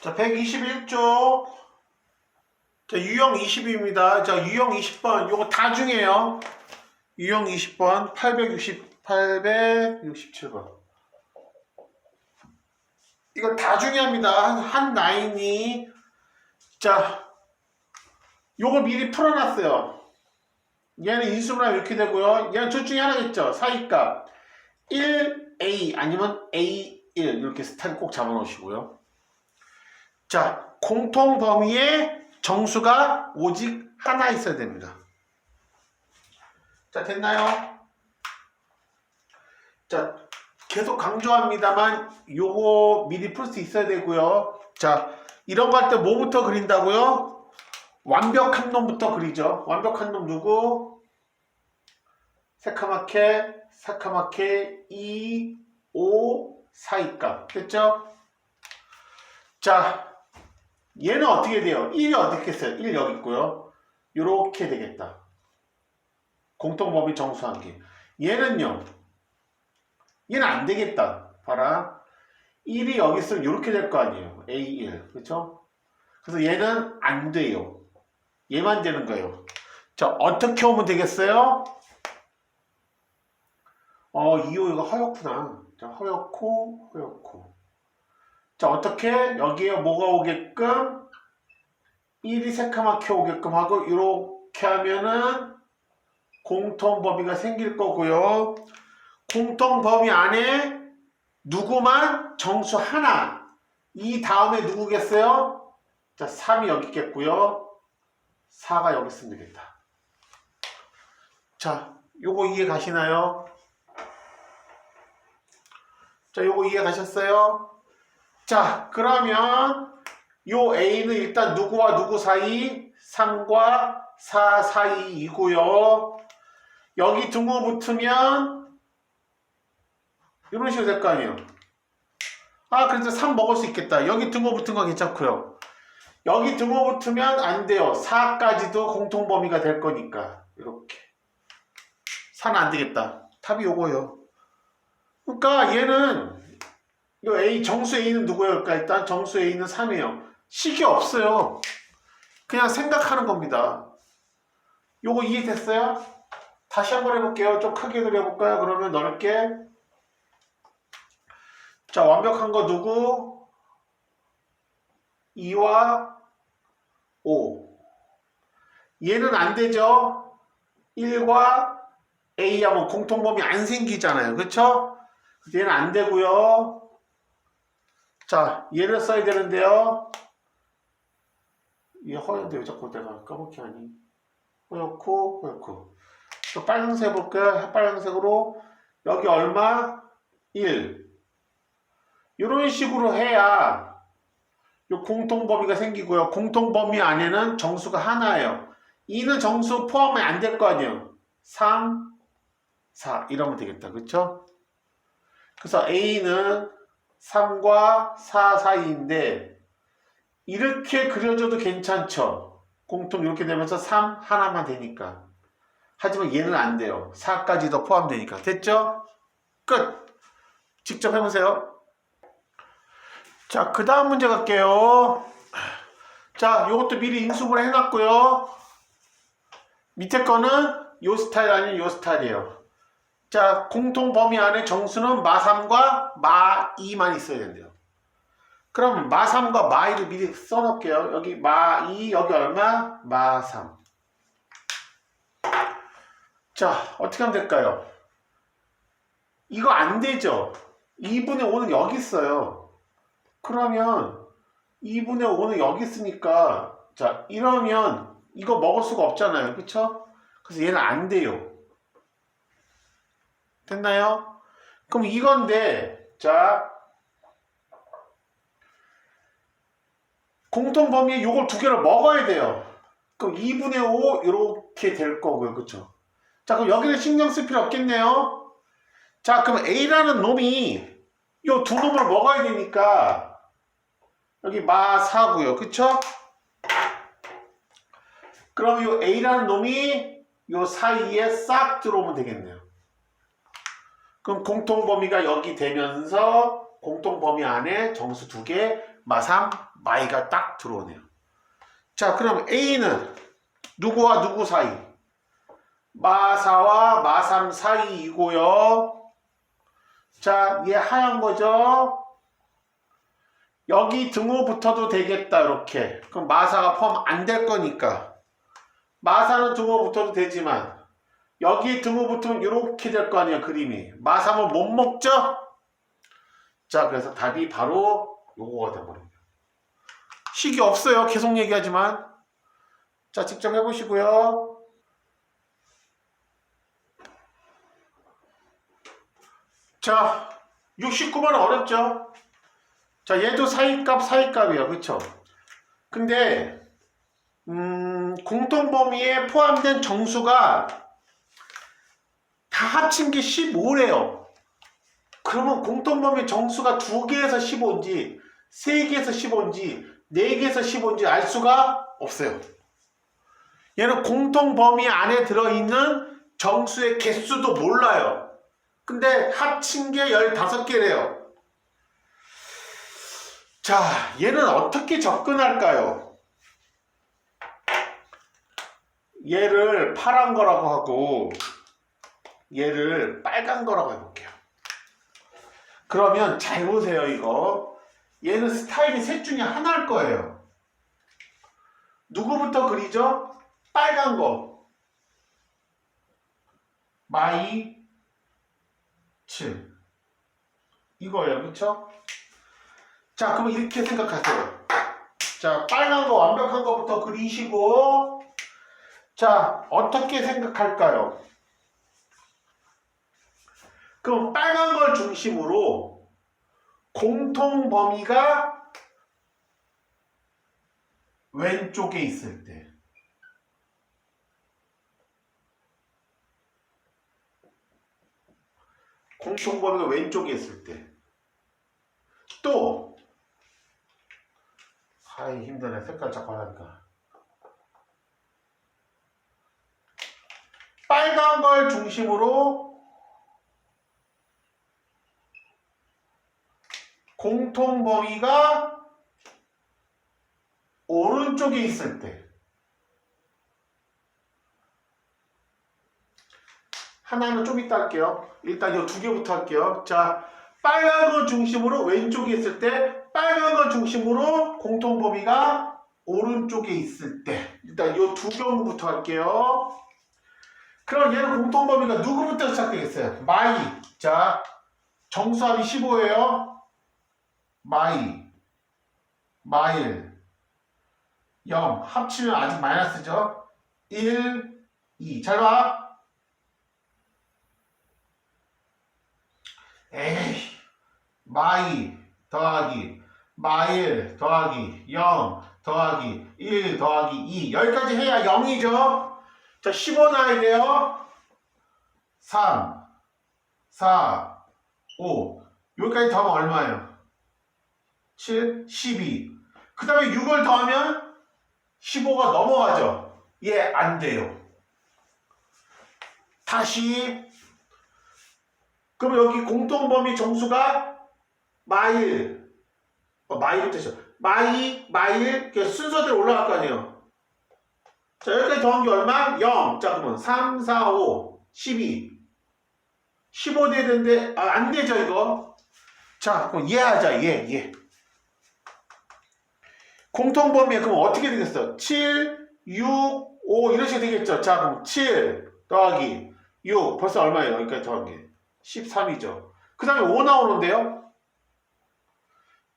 자, 121쪽. 자, 유형 20입니다. 자, 유형 20번. 요거 다 중요해요. 유형 20번. 860, 867번. 이거 다 중요합니다. 한, 한 라인이. 자, 요거 미리 풀어놨어요. 얘는 인수분할 이렇게 되고요. 얘는 둘 중에 하나겠죠. 사이값. 1A 아니면 A1 이렇게 스타일 꼭 잡아놓으시고요. 자, 공통 범위의 정수가 오직 하나 있어야 됩니다. 자, 됐나요? 자, 계속 강조합니다만 요거 미리 풀 수 있어야 되고요. 자, 이런 거 할 때 뭐부터 그린다고요? 완벽한 놈부터 그리죠. 완벽한 놈 누구? 새카맣게, 새카맣게 2, 5, 사이값. 됐죠? 자, 얘는 어떻게 돼요? 1이 어떻게 했어요? 1 여기 있고요. 요렇게 되겠다. 공통범위 정수한 게. 얘는요. 얘는 안 되겠다. 봐라. 1이 여기 있으면 요렇게 될 거 아니에요. A1. 그렇죠? 그래서 얘는 안 돼요. 얘만 되는 거예요. 자, 어떻게 오면 되겠어요? 어, 2호 이거 허옇구나. 자, 허옇고, 허옇고. 자, 어떻게? 여기에 뭐가 오게끔? 1이 새카맣게 오게끔 하고, 이렇게 하면은 공통 범위가 생길 거고요. 공통 범위 안에 누구만 정수 하나. 이 다음에 누구겠어요? 자, 3이 여기 있겠고요. 4가 여기 있으면 되겠다. 자, 요거 이해 가시나요? 자, 요거 이해 가셨어요? 자, 그러면 요 A는 일단 누구와 누구 사이? 3과 4 사이이고요. 여기 등호 붙으면 이런 식으로 될 거 아니에요. 아, 그래서 3 먹을 수 있겠다. 여기 등호 붙은 거 괜찮고요. 여기 등호 붙으면 안 돼요. 4까지도 공통 범위가 될 거니까. 이렇게. 4는 안 되겠다. 답이 요거예요. 그러니까 얘는 이 A 정수 A는 누구예요? 그러니까 일단 정수 A는 3이에요. 식이 없어요. 그냥 생각하는 겁니다. 요거 이해됐어요? 다시 한번 해볼게요. 좀 크게 그려볼까요? 그러면 넓게. 자, 완벽한 거 누구? 2와 5. 얘는 안 되죠? 1과 A 하면 공통범위 안 생기잖아요. 그쵸? 얘는 안 되고요. 자, 얘를 써야 되는데요. 얘 허연데 왜 자꾸 내가 까먹게 하니? 허옇고, 허옇고. 또 빨간색 해볼까요? 빨간색으로. 여기 얼마? 1. 이런 식으로 해야 요 공통 범위가 생기고요. 공통 범위 안에는 정수가 하나예요. 2는 정수 포함이 안 될 거 아니에요. 3, 4 이러면 되겠다. 그쵸? 그래서 A는 3과 4 사이인데 이렇게 그려줘도 괜찮죠. 공통 이렇게 되면서 3 하나만 되니까. 하지만 얘는 안 돼요. 4까지도 포함되니까. 됐죠? 끝! 직접 해보세요. 자, 그 다음 문제 갈게요. 자, 요것도 미리 인수분해 해놨고요. 밑에 거는 요 스타일 아닌 요 스타일이에요. 자, 공통 범위 안에 정수는 마3과 마2만 있어야 된대요. 그럼 마3과 마2를 미리 써놓을게요. 여기 마2, 여기 얼마? 마3. 자, 어떻게 하면 될까요? 이거 안 되죠? 2분의 5는 여기 있어요. 그러면 2분의 5는 여기 있으니까 자 이러면 이거 먹을 수가 없잖아요 그쵸? 그래서 얘는 안 돼요 됐나요? 그럼 이건데 자 공통 범위에 요걸 두 개를 먹어야 돼요 그럼 2분의 5 이렇게 될 거고요 그쵸? 자 그럼 여기는 신경 쓸 필요 없겠네요 자 그럼 A라는 놈이 요 두 놈을 먹어야 되니까 여기 마사고요. 그쵸? 그럼 이 A라는 놈이 요 사이에 싹 들어오면 되겠네요. 그럼 공통 범위가 여기 되면서 공통 범위 안에 정수 두 개, 마3, 마이가 딱 들어오네요. 자, 그럼 A는 누구와 누구 사이? 마사와 마삼 사이이고요. 자, 얘 하얀 거죠? 여기 등호 붙어도 되겠다, 이렇게. 그럼 마사가 포함 안 될 거니까. 마사는 등호 붙어도 되지만, 여기 등호 붙으면 이렇게 될 거 아니에요, 그림이. 마사면 못 먹죠? 자, 그래서 답이 바로 요거가 돼버립니다. 식이 없어요. 계속 얘기하지만. 자, 직접 해보시고요. 자, 69번 어렵죠? 자, 얘도 사이값, 사이값이에요. 그쵸? 근데, 음, 공통 범위에 포함된 정수가 다 합친 게 15래요. 그러면 공통범위 정수가 두 개에서 15인지, 세 개에서 15인지, 네 개에서 15인지 알 수가 없어요. 얘는 공통 범위 안에 들어있는 정수의 개수도 몰라요. 근데 합친 게 15개래요. 자, 얘는 어떻게 접근할까요? 얘를 파란 거라고 하고 얘를 빨간 거라고 해볼게요. 그러면 잘 보세요, 이거. 얘는 스타일이 셋 중에 하나일 거예요. 누구부터 그리죠? 빨간 거. 마이 7. 이거예요. 그쵸? 자, 그럼 이렇게 생각하세요. 자, 빨간 거 완벽한 거부터 그리시고, 자, 어떻게 생각할까요? 그럼 빨간 걸 중심으로 공통 범위가 왼쪽에 있을 때, 공통 범위가 왼쪽에 있을 때, 또, 아이 힘드네. 색깔 자꾸 하니까. 빨간 걸 중심으로 공통 범위가 오른쪽에 있을 때 하나는 좀 이따 할게요. 일단 이 두 개부터 할게요. 자, 빨간 걸 중심으로 왼쪽에 있을 때, 빨간 걸 중심으로 공통 범위가 오른쪽에 있을 때, 일단 이 두 경우부터 할게요. 그럼 얘는 공통 범위가 누구부터 시작되겠어요? 마이. 자, 정수합이 15예요. 마이, 마일, 0. 합치면 아직 마이너스죠? 1, 2. 잘 봐. 에이, 마이 더하기 마일 더하기 0 더하기 1 더하기 2 여기까지 해야 0이죠. 자, 15 나야 돼요. 3, 4, 5 여기까지 더하면 얼마예요? 7, 12. 그 다음에 6을 더하면 15가 넘어가죠. 예, 안 돼요. 다시 그럼 여기 공통범위 정수가 마일, 어, 마일부터 시작. 마이, 마일, 순서대로 올라갈 거 아니에요. 자, 여기까지 더한 게 얼마? 0. 자, 그러면 3, 4, 5, 12. 15 돼야 되는데, 아, 안 되죠, 이거. 자, 그럼 얘하자, 얘, 얘. 공통범위, 그럼 어떻게 되겠어? 7, 6, 5, 이런 식으로 되겠죠. 자, 그럼 7 더하기 6. 벌써 얼마예요? 여기까지 게. 13이죠. 그 다음에 5 나오는데요.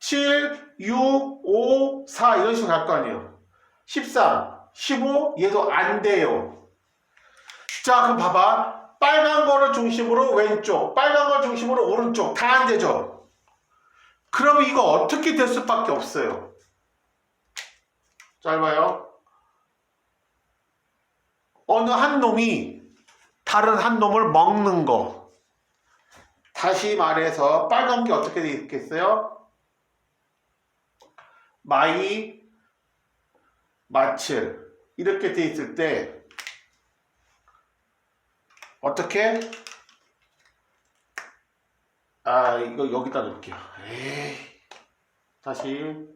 7, 6, 5, 4 이런 식으로 갈 거 아니에요. 13, 15 얘도 안 돼요. 자 그럼 봐봐. 빨간 거를 중심으로 왼쪽, 빨간 걸 중심으로 오른쪽 다 안 되죠. 그러면 이거 어떻게 될 수밖에 없어요. 잘 봐요. 어느 한 놈이 다른 한 놈을 먹는 거. 다시 말해서 빨간 게 어떻게 되어 있겠어요? 마이, 마칠 이렇게 돼 있을 때 어떻게? 아 이거 여기다 넣을게요. 에이. 다시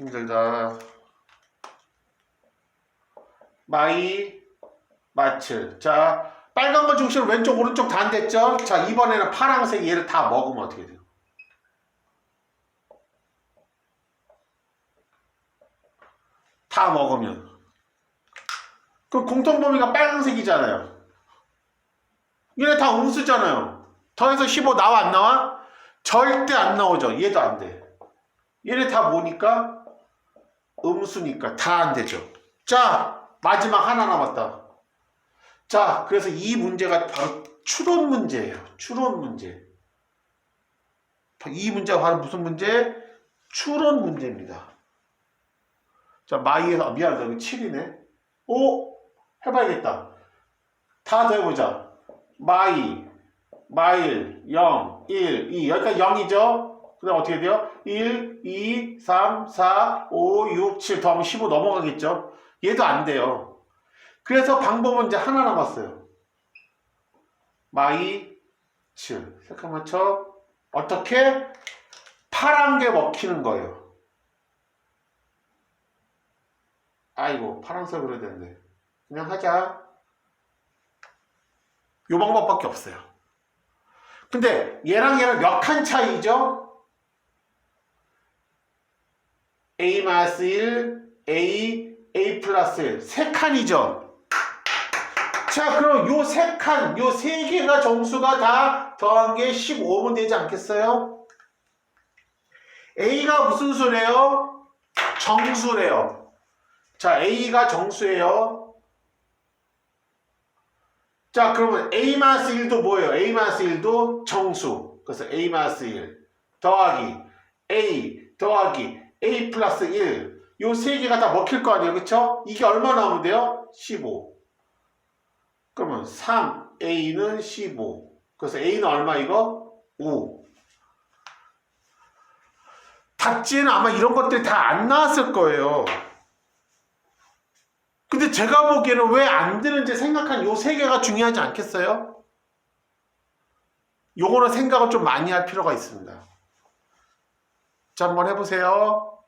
힘들다. 마이 마츠. 자, 빨간 거 중심으로 왼쪽 오른쪽 다안 됐죠? 자, 이번에는 파란색 얘를 다 먹으면 어떻게 돼요? 다 먹으면 그 공통 범위가 빨간색이잖아요. 얘네 다 음수잖아요. 더해서 15 나와 안 나와? 절대 안 나오죠. 얘도 안 돼. 얘네 다 뭐니까? 음수니까 다 안 되죠. 자, 마지막 하나 남았다. 자, 그래서 이 문제가 바로 추론 문제예요. 추론 문제. 이 문제가 바로 무슨 문제? 추론 문제입니다. 자, 마이에서, 아, 미안하다. 여기 7이네. 오! 해봐야겠다. 다 더해보자. 마이, 마일, 0, 1, 2. 여기까지 0이죠? 그 다음 어떻게 돼요? 1, 2, 3, 4, 5, 6, 7 더하면 15 넘어가겠죠? 얘도 안 돼요. 그래서 방법은 이제 하나 남았어요. 마이, 7. 색깔 맞춰. 어떻게? 파란 게 먹히는 거예요. 아이고, 파란색으로 해야 되는데. 그냥 하자. 요 방법밖에 없어요. 근데 얘랑 얘랑 몇 칸 차이죠? A 마이너스 1, A, A 플러스 1. 세 칸이죠? 자, 그럼 요 세 칸, 요 세 개가 정수가 다 더한 게 15면 되지 않겠어요? A가 무슨 수래요? 정수래요. 자, A가 정수예요. 자, 그러면 A-1도 뭐예요? A-1도 정수. 그래서 A-1 더하기 A 더하기 A 플러스 1. 요 세 개가 다 먹힐 거 아니에요. 그쵸? 이게 얼마 나오면 돼요? 15. 그러면 3A는 15. 그래서 A는 얼마 이거? 5. 답지에는 아마 이런 것들이 다 안 나왔을 거예요. 근데 제가 보기에는 왜 안 되는지 생각한 요 세 개가 중요하지 않겠어요? 요거는 생각을 좀 많이 할 필요가 있습니다. 자, 한번 해보세요.